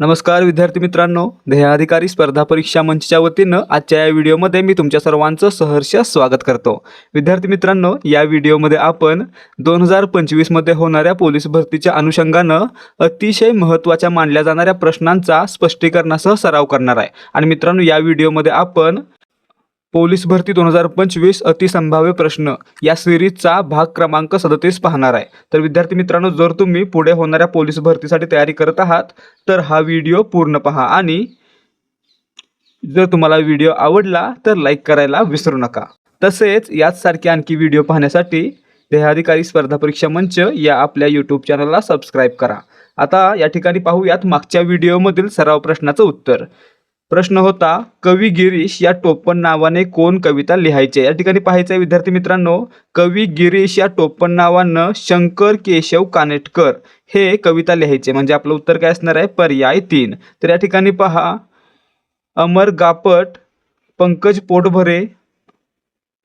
नमस्कार विद्यार्थी मित्रांनो. ध्येयाधिकारी स्पर्धा परीक्षा मंचच्या वतीनं आजच्या या व्हिडिओमध्ये मी तुमच्या सर्वांचं सहर्ष स्वागत करतो. विद्यार्थी मित्रांनो या व्हिडिओमध्ये आपण दोन हजार पंचवीसमध्ये होणाऱ्या पोलीस भरतीच्या अनुषंगानं अतिशय महत्त्वाच्या मानल्या जाणाऱ्या प्रश्नांचा स्पष्टीकरणासह सराव करणार आहे. आणि मित्रांनो या व्हिडिओमध्ये आपण पोलीस भरती दोन हजार पंचवीस अतिसंभाव्य प्रश्न. या सिरीजचा भाग क्रमांक सदतीस पाहणार आहे. तर विद्यार्थी मित्रांनो जर तुम्ही पुढे होणाऱ्या पोलीस भरतीसाठी तयारी करत आहात तर हा व्हिडिओ पूर्ण पहा आणि जर तुम्हाला व्हिडिओ आवडला तर लाईक करायला विसरू नका. तसेच याचसारखे आणखी व्हिडिओ पाहण्यासाठी देहाधिकारी स्पर्धा परीक्षा मंच या आपल्या यूट्यूब चॅनलला सबस्क्राईब करा. आता या ठिकाणी पाहूयात मागच्या व्हिडिओमधील सराव प्रश्नाचं उत्तर. प्रश्न होता कवी गिरीश या टोपण नावाने कोण कविता लिहायचे? या ठिकाणी पाहायचं आहे विद्यार्थी मित्रांनो कवी गिरीश या टोपण नावानं शंकर केशव कानेटकर हे कविता लिहायचे. म्हणजे आपलं उत्तर काय असणार आहे? पर्याय तीन. तर या ठिकाणी पहा अमर गापट पंकज पोटभरे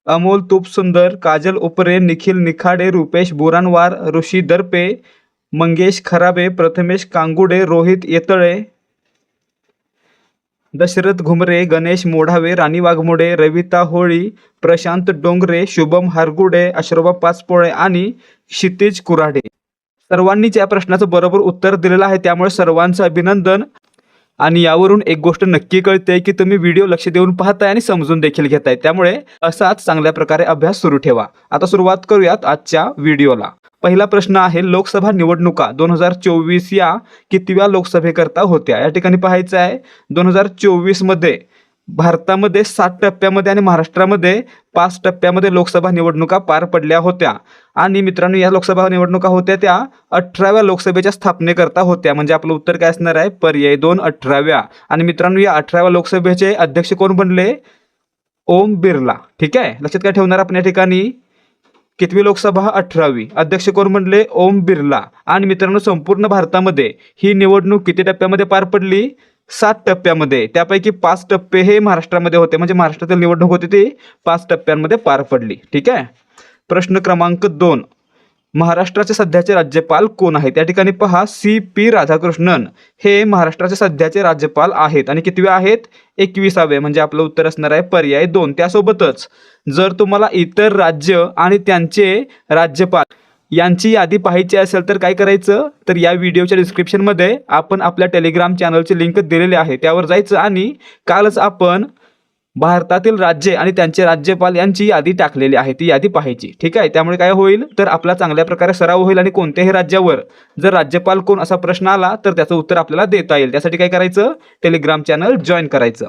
अमोल तुपसुंदर काजल उपरे निखिल निखाडे रुपेश बोरानवार ऋषी दर्पे मंगेश खराबे प्रथमेश कांगुडे रोहित येतळे दशरथ घुमरे गणेश मोढावे राणी वाघमोडे रविता होळी प्रशांत डोंगरे शुभम हारगुडे अश्रोबा पाचपोळे आणि क्षितिज कुराडे सर्वांनीच या प्रश्नाचं बरोबर उत्तर दिलेलं आहे. त्यामुळे सर्वांचं अभिनंदन. आणि यावरून एक गोष्ट नक्की कळते की तुम्ही व्हिडिओ लक्ष देऊन पाहताय आणि समजून देखील घेताय. त्यामुळे असाच चांगल्या प्रकारे अभ्यास सुरू ठेवा. आता सुरुवात करूयात आजच्या व्हिडिओला. पहिला प्रश्न आहे लोकसभा निवडणुका दोन हजार चोवीस या कितव्या लोकसभेकरता होत्या? या ठिकाणी पाहायचं आहे दोन हजार चोवीसमध्ये भारतामध्ये सात टप्प्यामध्ये आणि महाराष्ट्रामध्ये पाच टप्प्यामध्ये लोकसभा निवडणुका पार पडल्या होत्या. आणि मित्रांनो या लोकसभा निवडणुका होत्या त्या अठराव्या लोकसभेच्या स्थापनेकरता होत्या. म्हणजे आपलं उत्तर काय असणार आहे? पर्याय दोन अठराव्या. आणि मित्रांनो या अठराव्या लोकसभेचे अध्यक्ष कोण बनले? ओम बिर्ला. ठीक आहे? लक्षात काय ठेवणार आपण या ठिकाणी? कितवी लोकसभा? अठरावी. अध्यक्ष कोण म्हणले ओम बिर्ला. आणि मित्रांनो संपूर्ण भारतामध्ये ही निवडणूक किती टप्प्यामध्ये पार पडली? सात टप्प्यामध्ये त्यापैकी पाच टप्पे हे महाराष्ट्रामध्ये होते. म्हणजे महाराष्ट्रातील निवडणूक होती ती पाच टप्प्यांमध्ये पार पडली. ठीक आहे? प्रश्न क्रमांक दोन. महाराष्ट्राचे सध्याचे राज्यपाल कोण आहेत? त्या ठिकाणी पहा सी पी राधाकृष्णन हे महाराष्ट्राचे सध्याचे राज्यपाल आहेत. आणि कितवे आहेत? एकविसावे. म्हणजे आपलं उत्तर असणार आहे पर्याय दोन. त्यासोबतच जर तुम्हाला इतर राज्य आणि त्यांचे राज्यपाल यांची यादी पाहायची असेल तर काय करायचं? तर या व्हिडिओच्या डिस्क्रिप्शनमध्ये आपण आपल्या टेलिग्राम चॅनलची लिंक दिलेली आहे. त्यावर जायचं आणि कालच आपण भारतातील राज्ये आणि त्यांचे राज्यपाल यांची यादी टाकलेली आहे. ती यादी पाहायची. ठीक आहे? त्यामुळे काय होईल? तर आपला चांगल्या प्रकारे सराव होईल आणि कोणत्याही राज्यावर जर राज्यपाल कोण असा प्रश्न आला तर त्याचं उत्तर आपल्याला देता येईल. त्यासाठी काय करायचं? टेलिग्राम चॅनल जॉईन करायचं.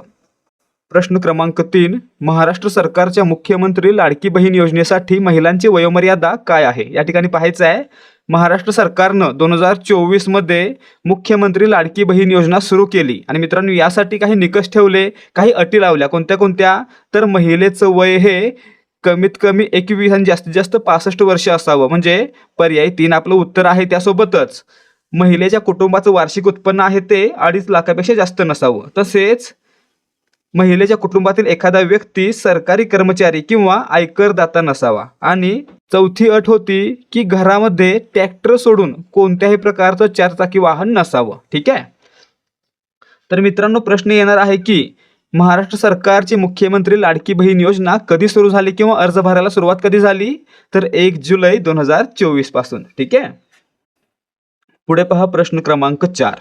प्रश्न क्रमांक तीन महाराष्ट्र सरकारच्या मुख्यमंत्री लाडकी बहीण योजनेसाठी महिलांची वयोमर्यादा काय आहे? या ठिकाणी पाहायचं आहे महाराष्ट्र सरकारनं दोन हजार चोवीसमध्ये मुख्यमंत्री लाडकी बहीण योजना सुरू केली. आणि मित्रांनो यासाठी काही निकष ठेवले काही अटी लावल्या. कोणत्या कोणत्या? तर महिलेचं वय हे कमीत कमी एकवीस आणि जास्तीत जास्त पासष्ट वर्ष असावं. म्हणजे पर्याय तीन आपलं उत्तर आहे त्यासोबतच महिलेच्या कुटुंबाचं वार्षिक उत्पन्न आहे ते अडीच लाखापेक्षा जास्त नसावं. तसेच महिलेच्या कुटुंबातील एखादा व्यक्ती सरकारी कर्मचारी किंवा आयकरदाता नसावा. आणि चौथी अट होती की घरामध्ये ट्रॅक्टर सोडून कोणत्याही प्रकारचं चारचाकी वाहन नसावं. ठीक आहे? तर मित्रांनो प्रश्न येणार आहे की महाराष्ट्र सरकारची मुख्यमंत्री लाडकी बहीण योजना कधी सुरू झाली किंवा अर्ज भरायला सुरुवात कधी झाली? तर एक जुलै दोन हजार चोवीसपासून. ठीक आहे? पुढे पहा प्रश्न क्रमांक चार.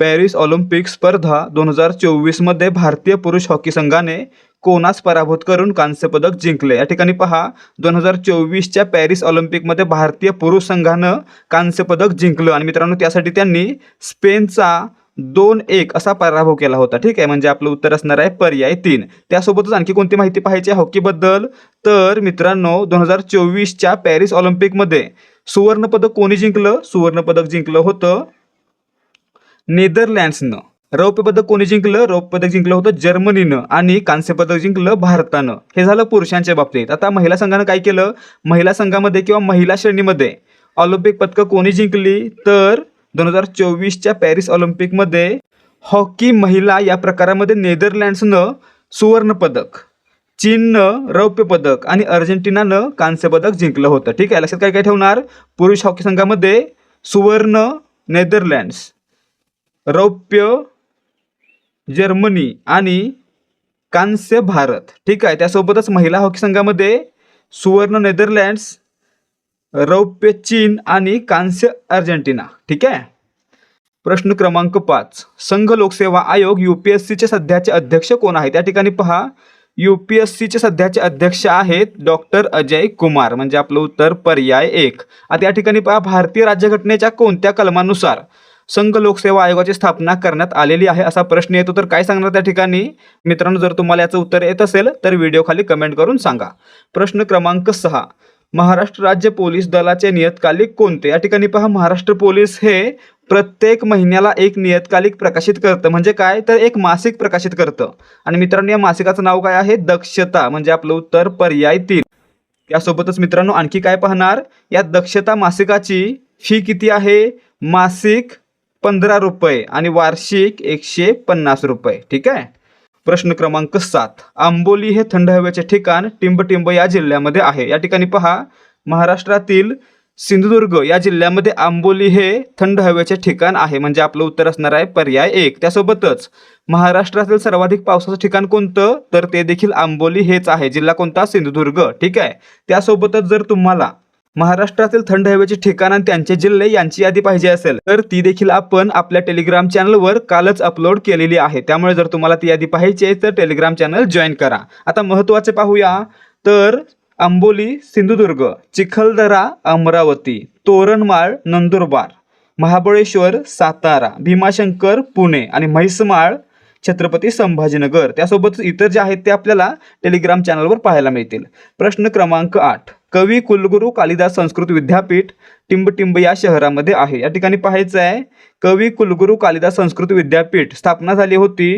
पॅरिस ऑलिम्पिक स्पर्धा दोन हजार चोवीसमध्ये भारतीय पुरुष हॉकी संघाने कोणास पराभूत करून कांस्यपदक जिंकले. या ठिकाणी पहा दोन हजार चोवीसच्या पॅरिस ऑलिम्पिकमध्ये भारतीय पुरुष संघानं कांस्यपदक जिंकलं. आणि मित्रांनो त्यासाठी त्यांनी स्पेनचा दोन एक असा पराभव केला होता. ठीक आहे म्हणजे आपलं उत्तर असणार आहे पर्याय तीन. त्यासोबतच आणखी कोणती माहिती पाहायची आहे हॉकीबद्दल? तर मित्रांनो दोन हजार चोवीसच्या पॅरिस ऑलिम्पिकमध्ये सुवर्णपदक कोणी जिंकलं? सुवर्णपदक जिंकलं होतं नेदरलँड्सनं. रौप्य पदक कोणी जिंकलं? रौप्य पदक जिंकलं होतं जर्मनीनं आणि कांस्य पदक जिंकलं भारतानं. हे झालं पुरुषांच्या बाबतीत. आता महिला संघानं काय केलं? महिला संघामध्ये किंवा महिला श्रेणीमध्ये ऑलिम्पिक पदकं कोणी जिंकली? तर दोन हजार चोवीसच्या पॅरिस ऑलिम्पिकमध्ये हॉकी महिला या प्रकारामध्ये नेदरलँड्सनं सुवर्ण पदक चीननं रौप्य पदक आणि अर्जेंटिनानं कांस्य पदक जिंकलं होतं. ठीक आहे? लक्षात काय काय ठेवणार? पुरुष हॉकी संघामध्ये सुवर्ण नेदरलँड्स. रौप्य जर्मनी आणि कांस्य भारत. ठीक आहे त्यासोबतच महिला हॉकी संघामध्ये सुवर्ण नेदरलँड्स रौप्य चीन आणि कांस्य अर्जेंटिना. ठीक आहे? प्रश्न क्रमांक पाच. संघ लोकसेवा आयोग यू पी एस सीचे सध्याचे अध्यक्ष कोण आहेत? त्या ठिकाणी पहा. यू पी एस सीचे सध्याचे अध्यक्ष आहेत डॉक्टर अजय कुमार. म्हणजे आपलं उत्तर पर्याय एक. आता या ठिकाणी पहा भारतीय राज्यघटनेच्या कोणत्या कलमानुसार संघ लोकसेवा आयोगाची स्थापना करण्यात आलेली आहे असा प्रश्न येतो. तर काय सांगणार त्या ठिकाणी? मित्रांनो जर तुम्हाला याचं उत्तर येत असेल तर व्हिडिओ खाली कमेंट करून सांगा. प्रश्न क्रमांक सहा. महाराष्ट्र राज्य पोलीस दलाचे नियतकालिक कोणते? या ठिकाणी पहा महाराष्ट्र पोलीस हे प्रत्येक महिन्याला एक नियतकालिक प्रकाशित करतं. म्हणजे काय? तर एक मासिक प्रकाशित करतं. आणि मित्रांनो या मासिकाचं नाव काय आहे? दक्षता. म्हणजे आपलं उत्तर पर्याय तीन. यासोबतच मित्रांनो आणखी काय पाहणार? या दक्षता मासिकाची फी किती आहे? मासिक पंधरा रुपये आणि वार्षिक एकशे पन्नास रुपये. ठीक आहे? प्रश्न क्रमांक सात. आंबोली हे थंड हवेचे ठिकाण टिंबटिंब या जिल्ह्यामध्ये आहे. या ठिकाणी पहा महाराष्ट्रातील सिंधुदुर्ग या जिल्ह्यामध्ये आंबोली हे थंड हवेचे ठिकाण आहे. म्हणजे आपलं उत्तर असणार आहे पर्याय एक. त्यासोबतच महाराष्ट्रातील सर्वाधिक पावसाचं ठिकाण कोणतं? तर ते देखील आंबोली हेच आहे. जिल्हा कोणता? सिंधुदुर्ग. ठीक आहे? त्यासोबतच जर तुम्हाला महाराष्ट्रातील थंड हवेचे ठिकाण आणि त्यांचे जिल्हे यांची यादी पाहिजे असेल तर ती देखील आपण आपल्या टेलिग्राम चॅनलवर कालच अपलोड केलेली आहे. त्यामुळे जर तुम्हाला ती यादी पाहिजे तर टेलिग्राम चॅनल जॉईन करा. आता महत्त्वाचे पाहूया. तर आंबोली सिंधुदुर्ग चिखलदरा अमरावती तोरणमाळ नंदुरबार महाबळेश्वर सातारा भीमाशंकर पुणे आणि म्हैसमाळ छत्रपती संभाजीनगर. त्यासोबतच इतर जे आहेत ते आपल्याला टेलिग्राम चॅनलवर पाहायला मिळतील. प्रश्न क्रमांक आठ. कवी कुलगुरू कालिदास संस्कृत विद्यापीठ टिंबटिंब या शहरामध्ये आहे. या ठिकाणी पाहायचं आहे कवी कुलगुरू कालिदास संस्कृत विद्यापीठ स्थापना झाली होती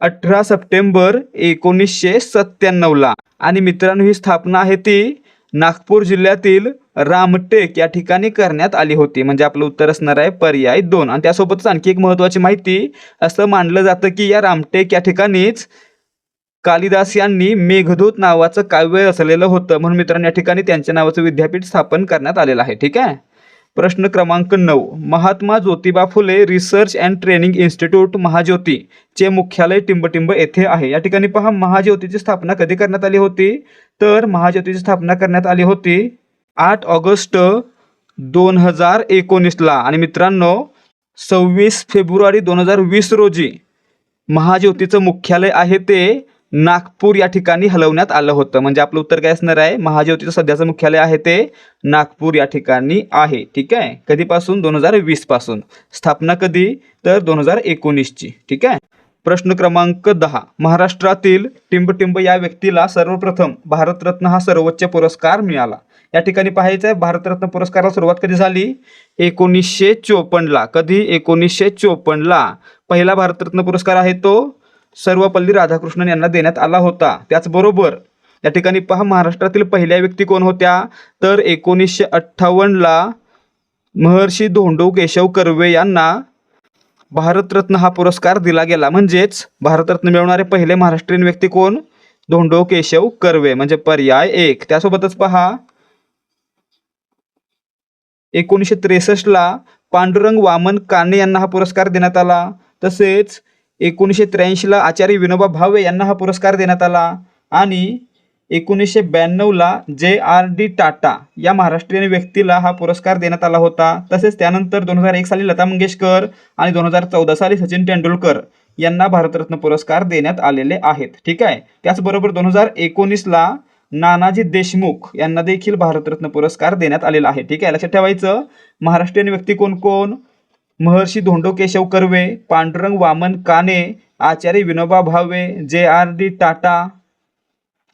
अठरा सप्टेंबर एकोणीसशे सत्त्याण्णवला. आणि मित्रांनो ही स्थापना आहे ती नागपूर जिल्ह्यातील रामटेक या ठिकाणी करण्यात आली होती. म्हणजे आपलं उत्तर असणार आहे पर्याय दोन. आणि त्यासोबतच आणखी एक महत्त्वाची माहिती असं मानलं जातं की या रामटेक या ठिकाणीच कालिदास यांनी मेघदूत नावाचं काव्य असलेलं होतं. म्हणून मित्रांनो या ठिकाणी त्यांच्या नावाचं विद्यापीठ स्थापन करण्यात आलेलं आहे. ठीक आहे? प्रश्न क्रमांक नऊ. Mahatma Jyotiba Phule research and training institute Mahajyoti चे मुख्यालय टिंबटिंब येथे आहे. या ठिकाणी पहा महाज्योतीची स्थापना कधी करण्यात आली होती? तर महाज्योतीची स्थापना करण्यात आली होती आठ ऑगस्ट दोन हजार एकोणीसला आणि मित्रांनो सव्वीस फेब्रुवारी दोन हजार वीस रोजी महाज्योतीचं मुख्यालय आहे ते नागपूर या ठिकाणी हलवण्यात आलं होतं. म्हणजे आपलं उत्तर काय असणार आहे? महाज्योतीचं सध्याचं मुख्यालय आहे ते नागपूर या ठिकाणी आहे. ठीक आहे? कधीपासून? दोन हजार वीसपासून. स्थापना कधी? तर दोन हजार एकोणीसची. ठीक आहे? प्रश्न क्रमांक दहा. महाराष्ट्रातील टिंबटिंब या व्यक्तीला सर्वप्रथम भारतरत्न हा सर्वोच्च पुरस्कार मिळाला. या ठिकाणी पाहायचं आहे भारतरत्न पुरस्काराला सुरुवात कधी झाली? एकोणीसशे चोपन्नला. कधी? एकोणीसशे चोपन्नला. पहिला भारतरत्न पुरस्कार आहे तो सर्वपल्ली राधाकृष्णन यांना देण्यात आला होता. त्याचबरोबर या ठिकाणी पहा महाराष्ट्रातील पहिल्या व्यक्ती कोण होत्या? तर एकोणीसशे अठ्ठावन्नला महर्षी धोंडो केशव कर्वे यांना भारतरत्न हा पुरस्कार दिला गेला. म्हणजेच भारतरत्न मिळवणारे पहिले महाराष्ट्रीयन व्यक्ती कोण? धोंडो केशव कर्वे. म्हणजे पर्याय एक. त्यासोबतच पहा एकोणीसशे त्रेसष्टला पांडुरंग वामन काने यांना हा पुरस्कार देण्यात आला. तसेच एकोणीसशे त्र्याऐंशीला आचार्य विनोबा भावे यांना हा पुरस्कार देण्यात आला. आणि एकोणीसशे ब्याण्णवला जे आर डी टाटा या महाराष्ट्रीयन व्यक्तीला हा पुरस्कार देण्यात आला होता. तसेच त्यानंतर दोन हजार एक साली लता मंगेशकर आणि दोन हजार चौदा साली सचिन तेंडुलकर यांना भारतरत्न पुरस्कार देण्यात आलेले आहेत. ठीक आहे? त्याचबरोबर दोन हजार एकोणीसला नानाजी देशमुख यांना देखील भारतरत्न पुरस्कार देण्यात आलेला आहे. ठीक आहे? लक्षात ठेवायचं. महाराष्ट्रीयन व्यक्ती कोण कोण? महर्षी धोंडो केशव कर्वे पांडुरंग वामन काने Acharya Vinoba Bhave J R D Tata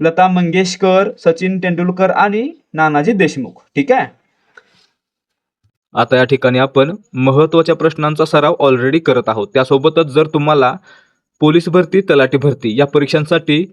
Lata Mangeshkar Sachin Tendulkar आणि नानाजी देशमुख. ठीक आहे? आता या ठिकाणी आपण महत्त्वाच्या प्रश्नांचा सराव ऑलरेडी करत आहोत. त्यासोबतच जर तुम्हाला पोलीस भरती तलाठी भरती या परीक्षांसाठी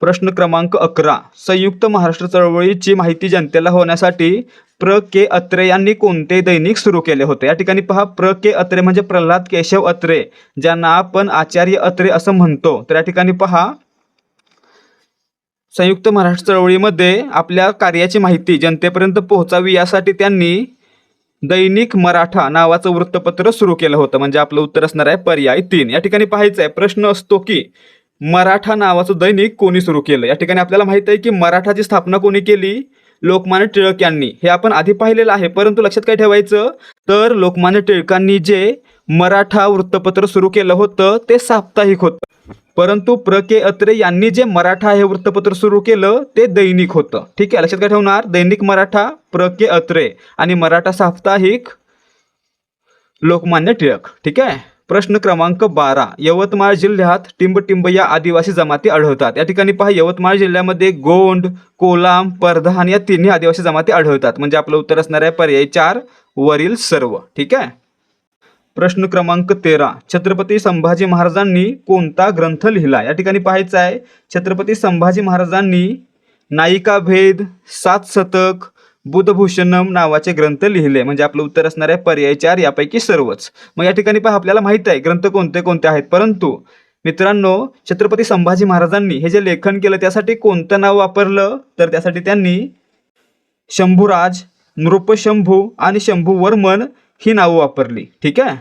प्रश्न क्रमांक अकरा. संयुक्त महाराष्ट्र चळवळीची माहिती जनतेला होण्यासाठी प्र. के. अत्रे यांनी कोणते दैनिक सुरू केले होते? या ठिकाणी पहा प्र. के. अत्रे म्हणजे प्रल्हाद केशव अत्रे ज्यांना आपण आचार्य अत्रे असं म्हणतो. तर या ठिकाणी पहा. संयुक्त महाराष्ट्र चळवळीमध्ये आपल्या कार्याची माहिती जनतेपर्यंत पोहोचावी यासाठी त्यांनी दैनिक मराठा नावाचं वृत्तपत्र सुरू केलं होतं. म्हणजे आपलं उत्तर असणार आहे पर्याय तीन. या ठिकाणी पाहायचं आहे प्रश्न असतो की मराठा नावाचं दैनिक कोणी सुरू केलं? या ठिकाणी आपल्याला माहीत आहे की मराठाची स्थापना कोणी केली? लोकमान्य टिळक यांनी. हे आपण आधी पाहिलेलं आहे परंतु लक्षात काय ठेवायचं? तर लोकमान्य टिळकांनी जे मराठा वृत्तपत्र सुरू केलं होतं ते साप्ताहिक होतं. परंतु प्र. के. अत्रे यांनी जे मराठा हे वृत्तपत्र सुरू केलं ते दैनिक होतं. ठीक आहे लक्षात काय ठेवणार? दैनिक मराठा प्र. के. अत्रे आणि मराठा साप्ताहिक लोकमान्य टिळक. ठीक आहे? प्रश्न क्रमांक बारा यवतमाळ जिल्ह्यात टिंबटिंब या आदिवासी जमाती आढळतात. या ठिकाणी पहा यवतमाळ जिल्ह्यामध्ये गोंड कोलाम परधान या तिन्ही आदिवासी जमाती आढळतात. म्हणजे आपलं उत्तर असणार आहे पर्याय चार वरील सर्व. ठीक आहे? प्रश्न क्रमांक तेरा छत्रपती संभाजी महाराजांनी कोणता ग्रंथ लिहिला? या ठिकाणी पाहायचं आहे छत्रपती संभाजी महाराजांनी नायिका भेद सात शतक बुधभूषणम नावाचे ग्रंथ लिहिले. म्हणजे आपलं उत्तर असणार आहे पर्याय चार यापैकी सर्वच. मग या ठिकाणी पहा आपल्याला माहीत आहे ग्रंथ कोणते कोणते आहेत. परंतु मित्रांनो छत्रपती संभाजी महाराजांनी हे जे लेखन केलं त्यासाठी कोणतं नाव वापरलं? तर त्यासाठी त्यांनी शंभूराज नृपशंभू आणि शंभूवर्मन ही नावं वापरली. ठीक आहे?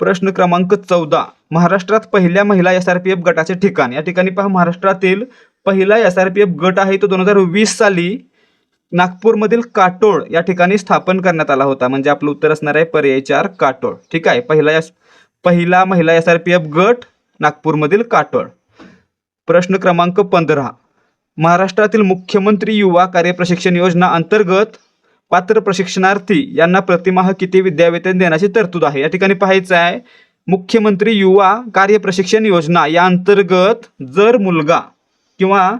प्रश्न क्रमांक चौदा. महाराष्ट्रात पहिल्या महिला एस आर पी एफ गटाचे ठिकाण. या ठिकाणी पहा महाराष्ट्रातील पहिला एस आर पी एफ गट आहे तो दोन हजार वीस साली नागपूरमधील काटोळ या ठिकाणी स्थापन करण्यात आला होता. म्हणजे आपलं उत्तर असणार आहे पर्याय चार काटोळ. ठीक आहे? पहिला या पहिला महिला एस आर पी एफ गट नागपूरमधील काटोळ. प्रश्न क्रमांक पंधरा. महाराष्ट्रातील मुख्यमंत्री युवा कार्य प्रशिक्षण योजना अंतर्गत पात्र प्रशिक्षणार्थी यांना प्रतिमाह किती विद्यावेतन देण्याची तरतूद आहे? या ठिकाणी पाहायचं आहे मुख्यमंत्री युवा कार्य प्रशिक्षण योजना या अंतर्गत जर मुलगा किंवा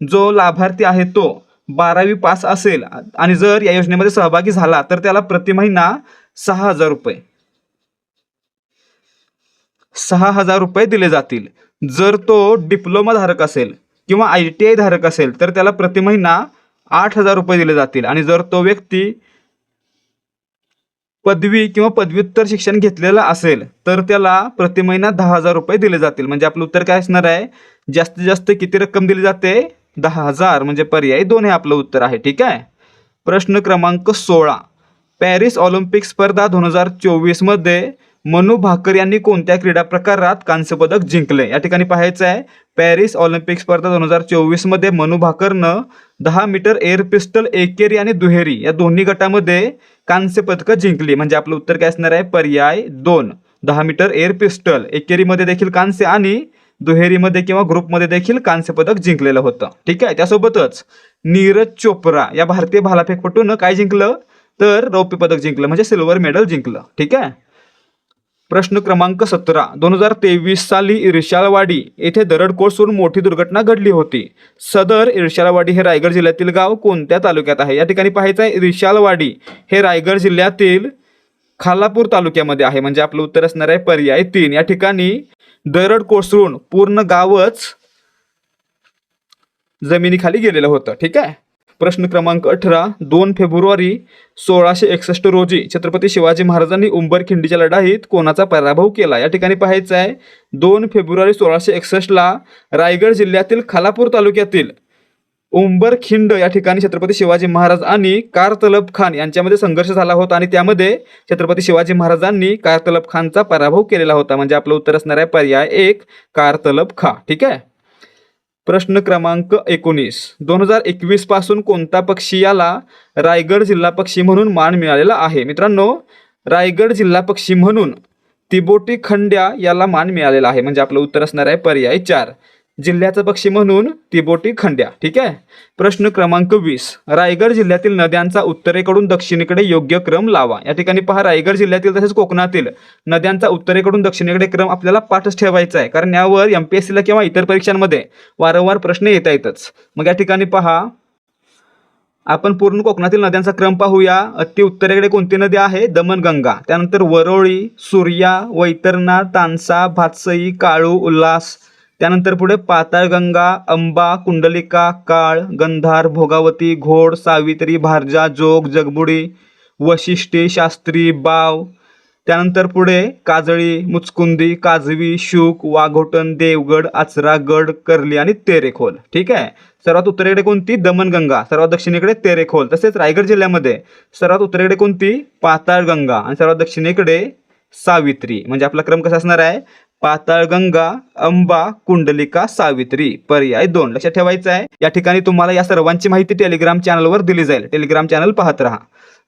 जो लाभार्थी आहे तो बारावी पास असेल आणि जर या योजनेमध्ये सहभागी झाला तर त्याला प्रति महिना सहा हजार रुपये. सहा हजार रुपये दिले जातील. जर तो डिप्लोमा धारक असेल किंवा आय टी आय धारक असेल तर त्याला प्रति महिना आठ हजार रुपये दिले जातील. आणि जर तो व्यक्ती पदवी किंवा पदव्युत्तर शिक्षण घेतलेलं असेल तर त्याला प्रति महिना दहा हजार रुपये दिले जातील. म्हणजे आपलं उत्तर काय असणार आहे? जास्तीत जास्त किती रक्कम दिली जाते? दहा हजार म्हणजे पर्याय दोन हे आपलं उत्तर आहे ठीक आहे? प्रश्न क्रमांक सोळा. पॅरिस ऑलिम्पिक स्पर्धा दोन हजार चोवीसमध्ये मनु भाकर यांनी कोणत्या क्रीडा प्रकारात कांस्यपदक जिंकले? या ठिकाणी पाहायचं आहे पॅरिस ऑलिम्पिक स्पर्धा दोन हजार चोवीसमध्ये मनु भाकरनं दहा मीटर एअर पिस्टल एकेरी आणि दुहेरी या दोन्ही गटामध्ये कांस्य पदकं जिंकली. म्हणजे आपलं उत्तर काय असणार आहे? पर्याय दोन. दहा मीटर एअर पिस्टल एकेरीमध्ये देखील कांस्य आणि दुहेरीमध्ये किंवा ग्रुपमध्ये देखील कांस्य पदक जिंकलेलं होतं. ठीक आहे? त्यासोबतच नीरज चोप्रा या भारतीय भालाफेकपटूनं काय जिंकलं? तर रौप्य पदक जिंकलं म्हणजे सिल्वर मेडल जिंकलं. ठीक आहे? प्रश्न क्रमांक सतरा. दोन हजार तेवीस साली इर्शालवाडी येथे दरड कोसळून मोठी दुर्घटना घडली होती. सदर इर्शालवाडी हे रायगड जिल्ह्यातील गाव कोणत्या तालुक्यात आहे? या ठिकाणी पाहायचं आहे इर्शालवाडी हे रायगड जिल्ह्यातील खालापूर तालुक्यामध्ये आहे. म्हणजे आपलं उत्तर असणार आहे पर्याय तीन. या ठिकाणी दरड कोसळून पूर्ण गावच जमिनीखाली गेलेलं होतं. ठीक आहे? प्रश्न क्रमांक अठरा. दोन फेब्रुवारी सोळाशे एकसष्ट रोजी छत्रपती शिवाजी महाराजांनी उंबरखिंडीच्या लढाईत कोणाचा पराभव केला? या ठिकाणी पाहायचं आहे. दोन फेब्रुवारी सोळाशे एकसष्टला रायगड जिल्ह्यातील खालापूर तालुक्यातील उंबरखिंड या ठिकाणी छत्रपती शिवाजी महाराज आणि कारतलब खान यांच्यामध्ये संघर्ष झाला होता आणि त्यामध्ये छत्रपती शिवाजी महाराजांनी कारतलब खानचा पराभव केलेला होता. म्हणजे आपलं उत्तर असणार आहे पर्याय एक कारतलब खा. ठीक आहे? प्रश्न क्रमांक एकोणीस. दोन हजार एकवीसपासून कोणता पक्षी याला रायगड जिल्हा पक्षी म्हणून मान मिळालेला आहे? मित्रांनो रायगड जिल्हा पक्षी म्हणून तिबोटी खंड्या याला मान मिळालेला आहे. म्हणजे आपलं उत्तर असणार आहे पर्याय चार. जिल्ह्याचं पक्षी म्हणून तिबोटी खंड्या. ठीक आहे? प्रश्न क्रमांक वीस. रायगड जिल्ह्यातील नद्यांचा उत्तरेकडून दक्षिणेकडे योग्य क्रम लावा. या ठिकाणी पहा रायगड जिल्ह्यातील तसेच कोकणातील नद्यांचा उत्तरेकडून दक्षिणेकडे क्रम आपल्याला पाठच ठेवायचा आहे. कारण यावर एम पी एस सीला किंवा इतर परीक्षांमध्ये वारंवार प्रश्न येता येतच. मग या ठिकाणी पहा. आपण पूर्ण कोकणातील नद्यांचा क्रम पाहूया. अति उत्तरेकडे कोणती नदी आहे? दमणगंगा त्यानंतर वरोळी सूर्या वैतरणा तानसा भातसई काळू उल्हास त्यानंतर पुढे पाताळगंगा अंबा कुंडलिका काळ गंधार भोगावती घोड सावित्री भारजा जोग जगबुडी वशिष्ठी शास्त्री बाव. त्यानंतर पुढे काजळी मुचकुंदी काजवी शुक वाघोटन देवगड आचरागड कर्ली आणि तेरेखोल. ठीक आहे? सर्वात उत्तरेकडे कोणती? दमणगंगा सर्वात दक्षिणेकडे तेरेखोल. तसेच रायगड जिल्ह्यामध्ये सर्वात उत्तरेकडे कोणती? पाताळगंगा आणि सर्वात दक्षिणेकडे सावित्री. म्हणजे आपला क्रम कसा असणार आहे? पाताळगंगा अंबा कुंडलिका सावित्री. पर्याय दोन. लक्षात ठेवायचं आहे. या ठिकाणी तुम्हाला या सर्वांची माहिती टेलिग्राम चॅनलवर दिली जाईल. टेलिग्राम चॅनल पाहत राहा.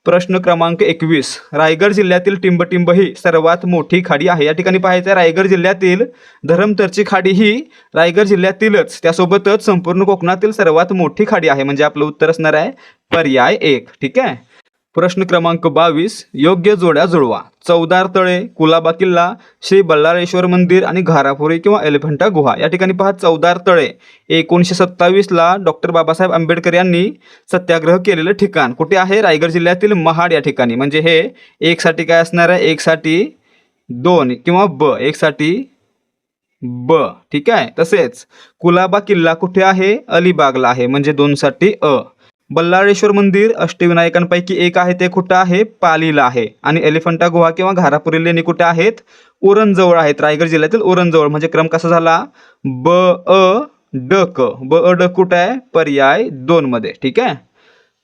प्रश्न क्रमांक एकवीस. रायगड जिल्ह्यातील टिंबटिंब ही सर्वात मोठी खाडी आहे. या ठिकाणी पाहायचं आहे रायगड जिल्ह्यातील धरमतरची खाडी ही रायगड जिल्ह्यातीलच. त्यासोबतच संपूर्ण कोकणातील सर्वात मोठी खाडी आहे. म्हणजे आपलं उत्तर असणार आहे पर्याय एक. ठीक आहे? प्रश्न क्रमांक बावीस योग्य जोड्या जुळवा. चौदार तळे कुलाबा किल्ला श्री बल्लाळेश्वर मंदिर आणि घारापुरी किंवा एलिफंटा गुहा. या ठिकाणी पहा चौदार तळे. एकोणीसशे सत्तावीसला डॉक्टर बाबासाहेब आंबेडकर यांनी सत्याग्रह केलेलं ठिकाण. कुठे आहे? रायगड जिल्ह्यातील महाड या ठिकाणी. म्हणजे हे एकसाठी काय असणार आहे? एकसाठी दोन किंवा ब. एकसाठी ब. ठीक आहे? तसेच कुलाबा किल्ला कुठे आहे? अलिबागला आहे. म्हणजे दोनसाठी अ. बल्लाळेश्वर मंदिर अष्टविनायकांपैकी एक आहे ते कुठं आहे? पालीला आहे. आणि एलिफंटा गुहा किंवा घारापुरी लेणी कुठे आहेत? उरणजवळ आहेत. रायगड जिल्ह्यातील उरणजवळ. म्हणजे क्रम कसा झाला? ब अ ड क. ब अ ड कुठं आहे? पर्याय दोन मध्ये. ठीक आहे?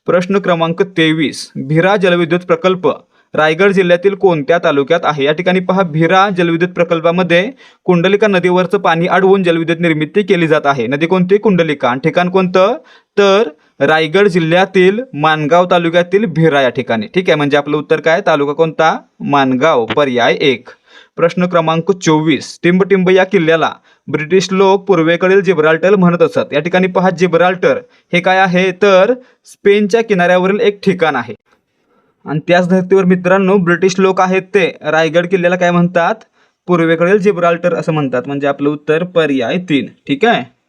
प्रश्न क्रमांक तेवीस. भिरा जलविद्युत प्रकल्प रायगड जिल्ह्यातील कोणत्या तालुक्यात आहे? या ठिकाणी पहा. भिरा जलविद्युत प्रकल्पामध्ये कुंडलिका नदीवरचं पाणी अडवून जलविद्युत निर्मिती केली जात आहे. नदी कोणती? कुंडलिका. आणि ठिकाण कोणतं? तर रायगड जिल्ह्यातील मानगाव तालुक्यातील भिरा या ठिकाणी. ठीक आहे म्हणजे आपलं उत्तर काय? तालुका कोणता? मानगाव पर्याय एक. प्रश्न क्रमांक चोवीस. टिंबटिंब या किल्ल्याला ब्रिटिश लोक पूर्वेकडील जिब्राल्टर म्हणत असत. या ठिकाणी पहा जिब्राल्टर हे काय आहे? तर स्पेनच्या किनाऱ्यावरील एक ठिकाण आहे. आणि त्याच धर्तीवर मित्रांनो ब्रिटिश लोक आहेत ते. रायगड किल्ल्याला काय म्हणतात? पूर्वेकडील जिब्राल्टर असं म्हणतात. म्हणजे आपलं उत्तर पर्याय तीन. ठीक आहे?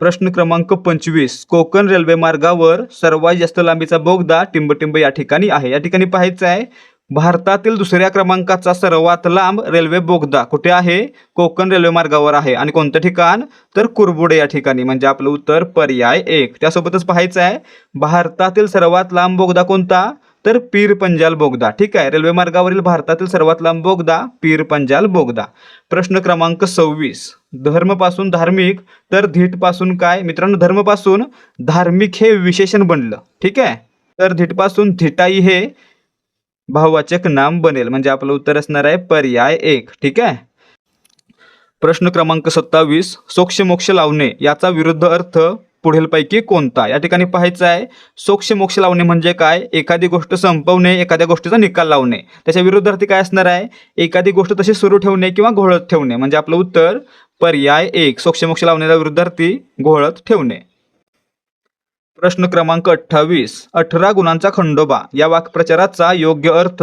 प्रश्न क्रमांक पंचवीस कोकण रेल्वे मार्गावर सर्वात जास्त लांबीचा बोगदा टिंबटिंब या ठिकाणी आहे. या ठिकाणी पाहायचं आहे भारतातील दुसऱ्या क्रमांकाचा सर्वात लांब रेल्वे बोगदा कुठे आहे? कोकण रेल्वे मार्गावर आहे. आणि कोणतं ठिकाण? तर कुरबुडे या ठिकाणी म्हणजे आपलं उत्तर पर्याय एक. त्यासोबतच पाहायचं आहे भारतातील सर्वात लांब बोगदा कोणता? तर पीर पंजाल बोगदा. ठीक आहे रेल्वे मार्गावरील भारतातील सर्वात लांब बोगदा पीर पंजाल बोगदा. प्रश्न क्रमांक सव्वीस धर्मपासून धार्मिक तर धीटपासून काय? मित्रांनो धर्मपासून धार्मिक हे विशेषण बनलं. ठीक आहे? तर धीटपासून धिटाई हे भाववाचक नाम बनेल. म्हणजे आपलं उत्तर असणार आहे पर्याय एक. ठीक आहे? प्रश्न क्रमांक सत्तावीस सोक्ष मोक्ष लावणे. याचा विरुद्ध अर्थ पुढीलपैकी कोणता? या ठिकाणी पाहायचं आहे सोक्ष मोक्ष लावणे म्हणजे काय? एखादी गोष्ट संपवणे एखाद्या गोष्टीचा निकाल लावणे. त्याच्या विरुद्धार्थी काय असणार आहे? एखादी गोष्ट तशी सुरू ठेवणे किंवा घोळत ठेवणे. म्हणजे आपलं उत्तर पर्याय एक सोक्ष लावणाऱ्या विरुद्धार्थी घोळत ठेवणे. प्रश्न क्रमांक अठ्ठावीस अठरा गुणांचा खंडोबा. या वाक्प्रचाराचा योग्य अर्थ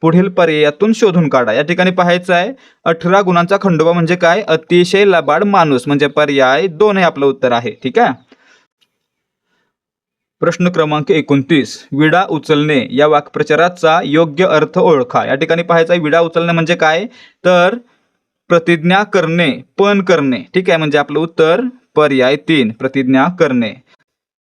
पुढील पर्यायातून शोधून काढा. या ठिकाणी पाहायचं आहे अठरा गुणांचा खंडोबा म्हणजे काय? अतिशय लबाड माणूस म्हणजे पर्याय दोन हे आपलं उत्तर आहे. ठीक आहे? प्रश्न क्रमांक एकोणतीस विडा उचलणे. या वाक्प्रचाराचा योग्य अर्थ ओळखा. या ठिकाणी पाहायचा आहे विडा उचलणे म्हणजे काय? तर प्रतिज्ञा करणे पण करणे. ठीक आहे? म्हणजे आपलं उत्तर पर्याय तीन प्रतिज्ञा करणे.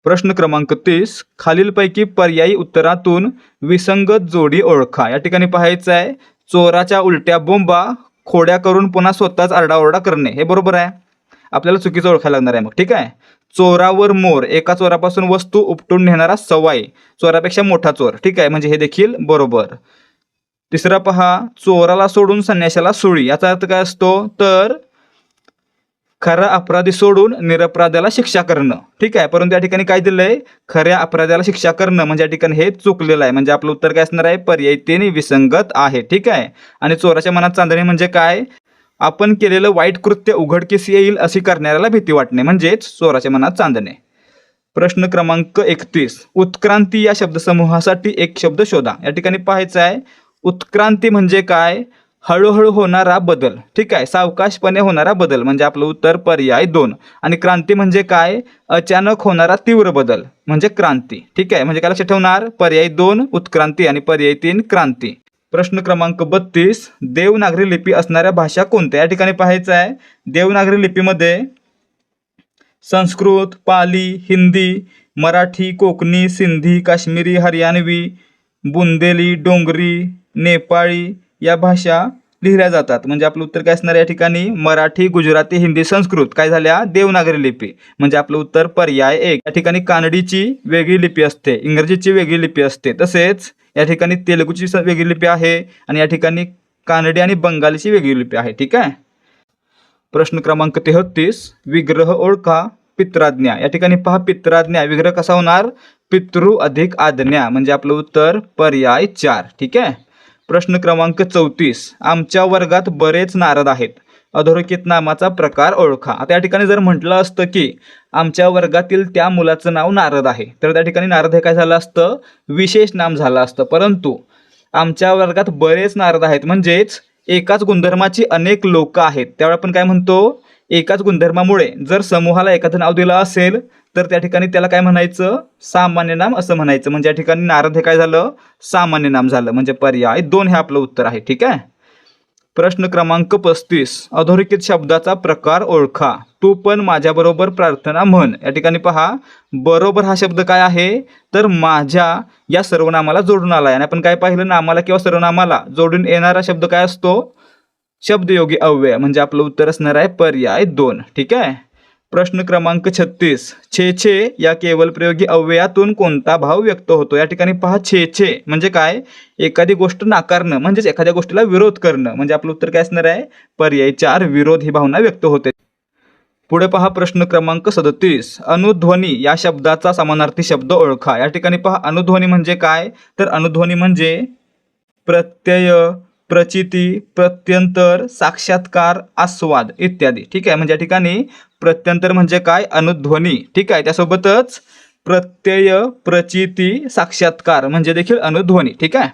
प्रश्न क्रमांक तीस. खालीलपैकी पर्यायी उत्तरातून विसंगत जोडी ओळखा. या ठिकाणी पाहायचं आहे चोराच्या उलट्या बोंबा खोड्या करून पुन्हा स्वतःच आरडाओरडा करणे. हे बरोबर आहे? आपल्याला चुकीचं ओळखायला लागणार आहे मग. ठीक आहे? चोरावर मोर. एका चोरापासून वस्तू उपटून नेणारा सवाई. चोरापेक्षा मोठा चोर. ठीक आहे? म्हणजे हे देखील बरोबर. तिसरा पहा चोराला सोडून संन्याशाला सोळी. याचा अर्थ काय असतो? तर खरा अपराधी सोडून निरपराध्याला शिक्षा करणं. ठीक आहे? परंतु या ठिकाणी काय दिलंय? खऱ्या अपराध्याला शिक्षा करणं म्हणजे या ठिकाणी हे चुकलेलं आहे. म्हणजे आपलं उत्तर काय असणार आहे? पर्याय तीन विसंगत आहे. ठीक आहे? आणि चोराच्या मनात चांदणे म्हणजे काय? आपण केलेलं वाईट कृत्य उघडकीस येईल अशी करणाऱ्याला भीती वाटणे. म्हणजेच चोराच्या मनात चांदणे. प्रश्न क्रमांक एकतीस. उत्क्रांती या शब्दसमूहासाठी एक शब्द शोधा. या ठिकाणी पाहायचं आहे उत्क्रांती म्हणजे काय? हळूहळू होणारा बदल. ठीक आहे? सावकाशपणे होणारा बदल. म्हणजे आपलं उत्तर पर्याय दोन. आणि क्रांती म्हणजे काय? अचानक होणारा तीव्र बदल. म्हणजे क्रांती. ठीक आहे? म्हणजे काय लक्षात ठेवणार? पर्याय दोन उत्क्रांती आणि पर्याय तीन क्रांती. प्रश्न क्रमांक बत्तीस. देवनागरी लिपी असणाऱ्या भाषा कोणत्या? या ठिकाणी पाहायचं आहे. देवनागरी लिपीमध्ये संस्कृत पाली हिंदी मराठी कोकणी सिंधी काश्मीरी हरियाणवी बुंदेली डोंगरी नेपाळी या भाषा लिहिल्या जातात. म्हणजे आपलं उत्तर काय असणार या ठिकाणी? मराठी गुजराती हिंदी संस्कृत. काय झाल्या? देवनागरी लिपी. म्हणजे आपलं उत्तर पर्याय एक. या ठिकाणी कानडीची वेगळी लिपी असते. इंग्रजीची वेगळी लिपी असते. तसेच या ठिकाणी तेलुगूची वेगळी लिपी आहे आणि या ठिकाणी कानडी आणि बंगालीची वेगळी लिपी आहे. ठीक आहे? प्रश्न क्रमांक तेहतीस. विग्रह ओळखा पित्राज्ञा. या ठिकाणी पहा पित्राज्ञा. विग्रह कसा होणार? पितृ अधिक आज्ञा म्हणजे आपलं उत्तर पर्याय चार ठीक आहे? प्रश्न क्रमांक चौतीस. आमच्या वर्गात बरेच नारद आहेत. अधोरेखित नामाचा प्रकार ओळखा. आता या ठिकाणी जर म्हटलं असतं की आमच्या वर्गातील त्या मुलाचं नाव नारद आहे तर त्या ठिकाणी नारद हे काय झालं असतं? विशेष नाम झालं असतं. परंतु आमच्या वर्गात बरेच नारद आहेत. म्हणजेच एकाच गुणधर्माची अनेक लोक आहेत. त्यावेळी आपण काय म्हणतो? एकाच गुणधर्मामुळे जर समूहाला एखादं नाव दिलं असेल तर त्या ठिकाणी त्याला काय म्हणायचं? सामान्य नाम असं म्हणायचं. म्हणजे या ठिकाणी नारद हे काय झालं? सामान्य नाम झालं. म्हणजे पर्याय दोन हे आपलं उत्तर आहे. ठीक आहे? प्रश्न क्रमांक पस्तीस. अधोरेखित शब्दाचा प्रकार ओळखा. तू पण माझ्याबरोबर प्रार्थना म्हण. या ठिकाणी पहा. बरोबर हा शब्द काय आहे? तर माझ्या या सर्वनामाला जोडून आला आहे आणि आपण काय पाहिलं? नामाला किंवा सर्वनामाला जोडून येणारा शब्द काय असतो? शब्दयोगी अव्यय म्हणजे आपलं उत्तर असणार आहे पर्याय दोन. ठीक आहे? प्रश्न क्रमांक छत्तीस. छे छे या केवल प्रयोगी अव्ययातून कोणता भाव व्यक्त होतो? या ठिकाणी पहा छे छे म्हणजे काय? एखादी गोष्ट नाकारणं म्हणजेच एखाद्या गोष्टीला विरोध करणं म्हणजे आपलं उत्तर काय असणार आहे? पर्याय चार विरोध ही भावना व्यक्त होते. पुढे पहा प्रश्न क्रमांक सदतीस. अनुध्वनी या शब्दाचा समानार्थी शब्द ओळखा. या ठिकाणी पहा अनुध्वनी म्हणजे काय? तर अनुध्वनी म्हणजे प्रत्यय प्रचिती प्रत्यंतर साक्षात्कार आस्वाद इत्यादी. ठीक आहे? म्हणजे या ठिकाणी प्रत्यंतर म्हणजे काय? अनुध्वनी. ठीक आहे? त्यासोबतच प्रत्यय प्रचिती साक्षात्कार म्हणजे देखील अनुध्वनी. ठीक आहे?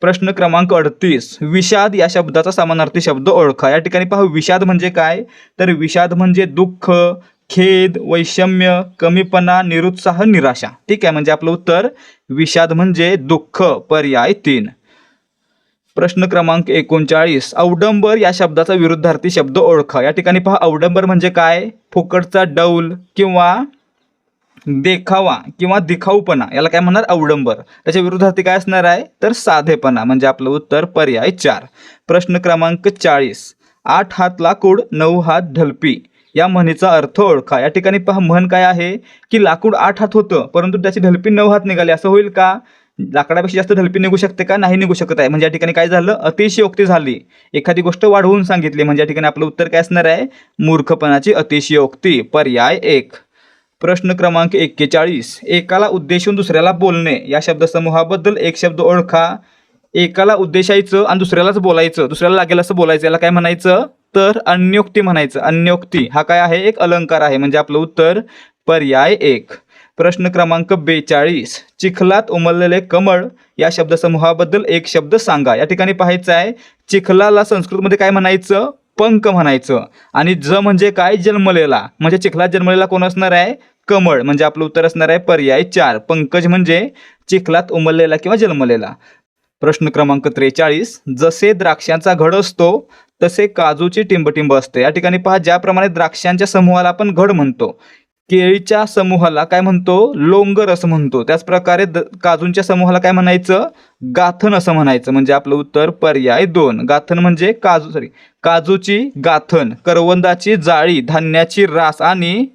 प्रश्न क्रमांक अडतीस. विषाद या शब्दाचा समानार्थी शब्द ओळखा. या ठिकाणी पाहू विषाद म्हणजे काय? तर विषाद म्हणजे दुःख खेद वैषम्य कमीपणा निरुत्साह निराशा. ठीक आहे? म्हणजे आपलं उत्तर विषाद म्हणजे दुःख पर्याय तीन. प्रश्न क्रमांक एकोणचाळीस. अवडंबर या शब्दाचा विरुद्धार्थी शब्द ओळखा. या ठिकाणी पहा अवडंबर म्हणजे काय? फुकटचा डौल किंवा देखावा किंवा दिखाऊपणा. याला काय म्हणणार? अवडंबर त्याच्या विरुद्धार्थी काय असणार आहे? तर साधेपणा म्हणजे आपलं उत्तर पर्याय चार. प्रश्न क्रमांक चाळीस. आठ हात लाकूड नऊ हात ढलपी. या म्हणीचा अर्थ ओळखा. या ठिकाणी पहा म्हण काय आहे? की लाकूड आठ हात होतं परंतु त्याची ढलपी नऊ हात निघाली. असं होईल का? लाकडापेक्षा जास्त ढलपी निघू शकते का? नाही निघू शकत आहे. म्हणजे या ठिकाणी काय झालं? अतिशयोक्ती झाली. एखादी गोष्ट वाढवून सांगितली. म्हणजे या ठिकाणी आपलं उत्तर काय असणार आहे? मूर्खपणाची अतिशयोक्ती. पर्याय एक. प्रश्न क्रमांक एक्केचाळीस. एकाला उद्देशून दुसऱ्याला बोलणे. या शब्दसमूहाबद्दल एक शब्द ओळखा. एकाला उद्देशायचं आणि दुसऱ्यालाच बोलायचं. दुसऱ्याला लागेल असं बोलायचं. याला काय म्हणायचं? तर अन्योक्ती म्हणायचं. अन्योक्ती हा काय आहे? एक अलंकार आहे. म्हणजे आपलं उत्तर पर्याय एक. प्रश्न क्रमांक बेचाळीस. चिखलात उमललेले कमळ या शब्दसमूहाबद्दल एक शब्द सांगा. या ठिकाणी पाहायचं आहे चिखलाला संस्कृतमध्ये काय म्हणायचं? पंक म्हणायचं. आणि ज म्हणजे काय? जन्मलेला. म्हणजे चिखलात जन्मलेला कोण असणार आहे? कमळ. म्हणजे आपलं उत्तर असणार आहे पर्याय चार. पंकज म्हणजे चिखलात उमललेला किंवा जन्मलेला. प्रश्न क्रमांक त्रेचाळीस. जसे द्राक्षांचा घड असतो तसे काजूची टिंबटिंब असते. या ठिकाणी पहा ज्याप्रमाणे द्राक्षांच्या समूहाला आपण घड म्हणतो. केळीच्या समूहाला काय म्हणतो? लोंगर असं म्हणतो. त्याच प्रकारे द काजूंच्या समूहाला काय म्हणायचं? गाथन असं म्हणायचं. म्हणजे आपलं उत्तर पर्याय दोन. गाथन म्हणजे काजू सॉरी काजूची गाथन करवंदाची जाळी धान्याची रास आणि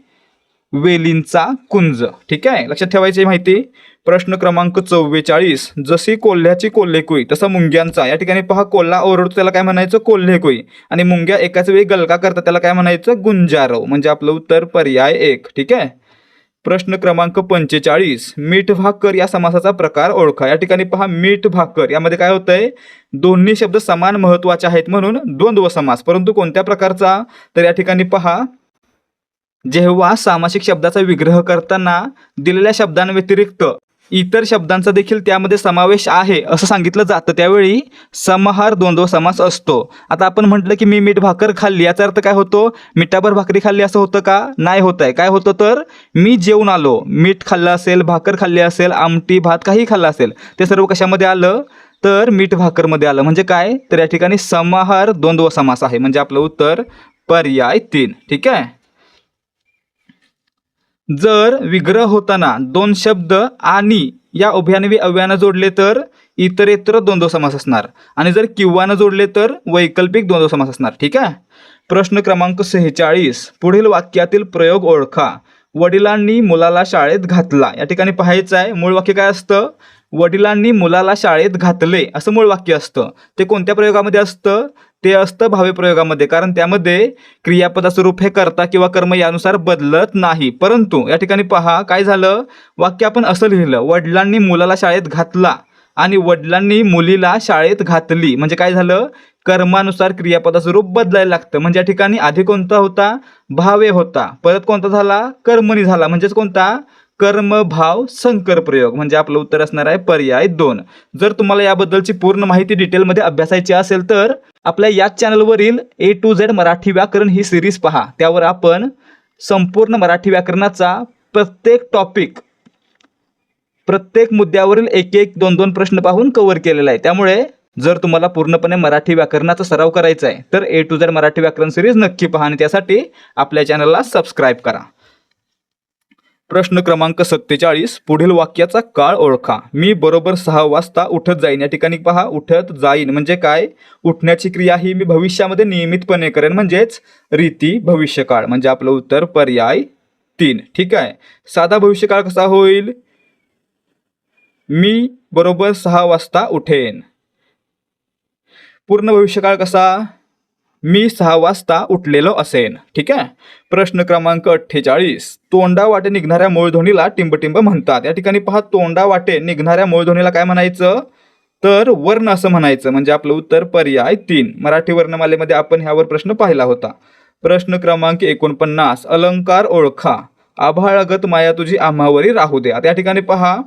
वेलींचा कुंज. ठीक आहे? लक्षात ठेवायची माहिती? प्रश्न क्रमांक चव्वेचाळीस. जशी कोल्ह्याची कोल्हेकुई तसा मुंग्यांचा. या ठिकाणी पहा कोल्हा ओरडतो त्याला काय म्हणायचं? कोल्हेकुई. आणि मुंग्या एकाच वेळी गलका करतात त्याला काय म्हणायचं? गुंजारव. म्हणजे आपलं उत्तर पर्याय एक. ठीक आहे? प्रश्न क्रमांक पंचेचाळीस. मीठ भाकर या समासाचा प्रकार ओळखा. या ठिकाणी पहा मीठ भाकर. यामध्ये काय होतंय? दोन्ही शब्द समान महत्त्वाचे आहेत म्हणून द्वंद्व समास. परंतु कोणत्या प्रकारचा? तर या ठिकाणी पहा जेव्हा सामासिक शब्दाचा विग्रह करताना दिलेल्या शब्दांव्यतिरिक्त इतर शब्दांचा देखील त्यामध्ये समावेश आहे असं सांगितलं जातं. त्यावेळी समाहार द्वंद्व समास असतो. आता आपण म्हटलं की मी मीठ भाकर खाल्ली याचा अर्थ काय होतो? मिठाभर भाकरी खाल्ली असं होतं का? नाही होत आहे. काय होतं तर? मी जेवून आलो. मीठ खाल्लं असेल भाकर खाल्ली असेल आमटी भात काही खाल्लं असेल ते सर्व कशामध्ये आलं? तर मीठ भाकरमध्ये आलं. म्हणजे काय? तर या ठिकाणी समाहार द्वंद्व समास आहे. म्हणजे आपलं उत्तर पर्याय तीन. ठीक आहे? जर विग्रह होताना दोन शब्द आणि या उभ्यानवी अव्यानं जोडले तर इतरेतर द्वंद्व समास असणार. आणि जर किंवानं जोडले तर वैकल्पिक द्वंद्व समास असणार. ठीक आहे? प्रश्न क्रमांक सेहेचाळीस. पुढील वाक्यातील प्रयोग ओळखा. वडिलांनी मुलाला शाळेत घातला. या ठिकाणी पाहायचं आहे मूळ वाक्य काय असतं? वडिलांनी मुलाला शाळेत घातले. असं मूळ वाक्य असतं. ते कोणत्या प्रयोगामध्ये असतं? ते असतं भावे प्रयोगामध्ये. कारण त्यामध्ये क्रियापदाचं रूप हे करता किंवा कर्म यानुसार बदलत नाही. परंतु या ठिकाणी पहा काय झालं? वाक्य आपण असं लिहिलं वडिलांनी मुलाला शाळेत घातला आणि वडिलांनी मुलीला शाळेत घातली. म्हणजे काय झालं? कर्मानुसार क्रियापदाचं रूप बदलायला लागतं. म्हणजे या ठिकाणी आधी कोणता होता? भावे होता. परत कोणता झाला? कर्मणी झाला. म्हणजेच कोणता? कर्मभाव संकर प्रयोग म्हणजे आपलं उत्तर असणार आहे पर्याय दोन. जर तुम्हाला याबद्दलची पूर्ण माहिती डिटेलमध्ये अभ्यासायची असेल तर आपल्या याच चॅनलवरील ए टू झेड मराठी व्याकरण ही सिरीज पहा. त्यावर आपण संपूर्ण मराठी व्याकरणाचा प्रत्येक टॉपिक प्रत्येक मुद्द्यावरील एक एक दोन दोन प्रश्न पाहून कव्हर केलेला आहे. त्यामुळे जर तुम्हाला पूर्णपणे मराठी व्याकरणाचा सराव करायचा आहे तर ए टू झेड मराठी व्याकरण सिरीज नक्की पहा आणि त्यासाठी आपल्या चॅनलला सबस्क्राईब करा. प्रश्न क्रमांक सत्तेचाळीस पुढील वाक्याचा काळ ओळखा. मी बरोबर सहा वाजता उठत जाईन. या ठिकाणी पहा उठत जाईन म्हणजे काय? उठण्याची क्रिया ही मी भविष्यामध्ये नियमितपणे करेन म्हणजेच रीती भविष्यकाळ म्हणजे आपलं उत्तर पर्याय तीन. ठीक आहे? साधा भविष्यकाळ कसा होईल? मी बरोबर सहा वाजता उठेन. पूर्ण भविष्यकाळ कसा? मी सहा वाजता उठलेलो असेन. ठीक आहे? प्रश्न क्रमांक अठ्ठेचाळीस. तोंडा वाटे निघणाऱ्या मूळध्वनीला टिंबटिंब म्हणतात. या ठिकाणी पहा तोंडा वाटे निघणाऱ्या मूळध्वनीला काय म्हणायचं? तर वर्ण असं म्हणायचं. म्हणजे आपलं उत्तर पर्याय तीन. मराठी वर्णमालेमध्ये आपण ह्यावर प्रश्न पाहिला होता. प्रश्न क्रमांक एकोणपन्नास. अलंकार ओळखा. आभाळगत माया तुझी आम्हावरी राहू द्या त्या ठिकाणी पहा.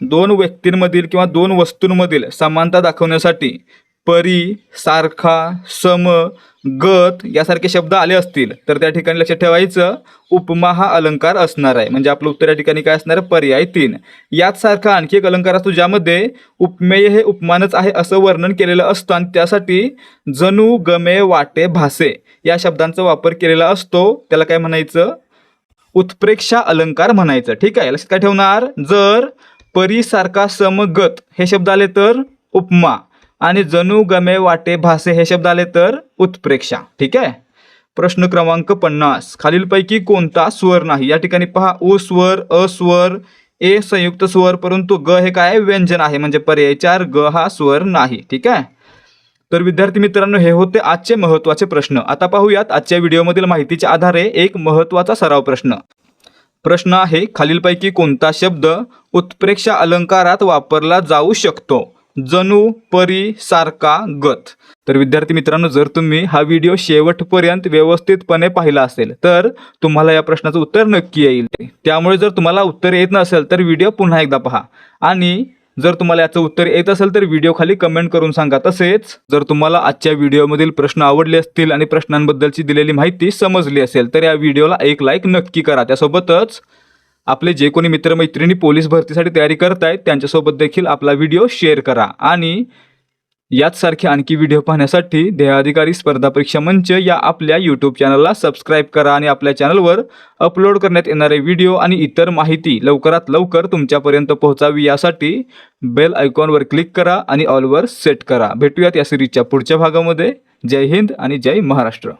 दोन व्यक्तींमधील किंवा दोन वस्तूंमधील समानता दाखवण्यासाठी परी सारखा सम गत यासारखे शब्द आले असतील तर त्या ठिकाणी लक्षात ठेवायचं उपमा हा अलंकार असणार आहे. म्हणजे आपलं उत्तर या ठिकाणी काय असणार आहे? पर्याय तीन. याच सारखा आणखी एक अलंकार असतो ज्यामध्ये उपमेय हे उपमानच आहे असं वर्णन केलेलं असतं आणि त्यासाठी जणू गमे वाटे भासे या शब्दांचा वापर केलेला असतो. त्याला काय म्हणायचं? उत्प्रेक्षा अलंकार म्हणायचं. ठीक आहे? लक्षात काय ठेवणार? जर परीसारखा समगत हे शब्द आले तर उपमा. आणि जणू गमे वाटे भासे हे शब्द आले तर उत्प्रेक्षा. ठीक आहे? प्रश्न क्रमांक पन्नास. खालीलपैकी कोणता स्वर नाही? या ठिकाणी पहा ओ स्वर अस्वर ए संयुक्त स्वर परंतु ग हे काय? व्यंजन आहे. म्हणजे पर्याय चार ग हा स्वर नाही. ठीक आहे? तर विद्यार्थी मित्रांनो हे होते आजचे महत्त्वाचे प्रश्न. आता पाहूयात आजच्या व्हिडिओमधील माहितीच्या आधारे एक महत्त्वाचा सराव प्रश्न. प्रश्न आहे खालीलपैकी कोणता शब्द उत्प्रेक्षा अलंकारात वापरला जाऊ शकतो? जणू परी सारखा गत. तर विद्यार्थी मित्रांनो जर तुम्ही हा व्हिडिओ शेवटपर्यंत व्यवस्थितपणे पाहिला असेल तर तुम्हाला या प्रश्नाचं उत्तर नक्की येईल. त्यामुळे जर तुम्हाला उत्तर येत नसेल तर व्हिडिओ पुन्हा एकदा पहा. आणि जर तुम्हाला याचं उत्तर येत असेल तर व्हिडिओ खाली कमेंट करून सांगा. तसेच जर तुम्हाला आजच्या व्हिडिओमधील प्रश्न आवडले असतील आणि प्रश्नांबद्दलची दिलेली माहिती समजली असेल तर या व्हिडिओला एक लाईक नक्की करा. त्यासोबतच आपले जे कोणी मित्रमैत्रिणी पोलीस भरतीसाठी तयारी करत आहेत त्यांच्यासोबत देखील आपला व्हिडिओ शेअर करा. आणि याच सारखे आणखी व्हिडिओ पाहण्यासाठी देहाधिकारी स्पर्धा परीक्षा मंच या आपल्या यूट्यूब चॅनलला सबस्क्राईब करा आणि आपल्या चॅनलवर अपलोड करण्यात येणारे व्हिडिओ आणि इतर माहिती लवकरात लवकर तुमच्यापर्यंत पोहोचावी यासाठी बेल आयकॉनवर क्लिक करा आणि ऑलवर सेट करा. भेटूयात या सिरीजच्या पुढच्या भागामध्ये. जय हिंद आणि जय महाराष्ट्र.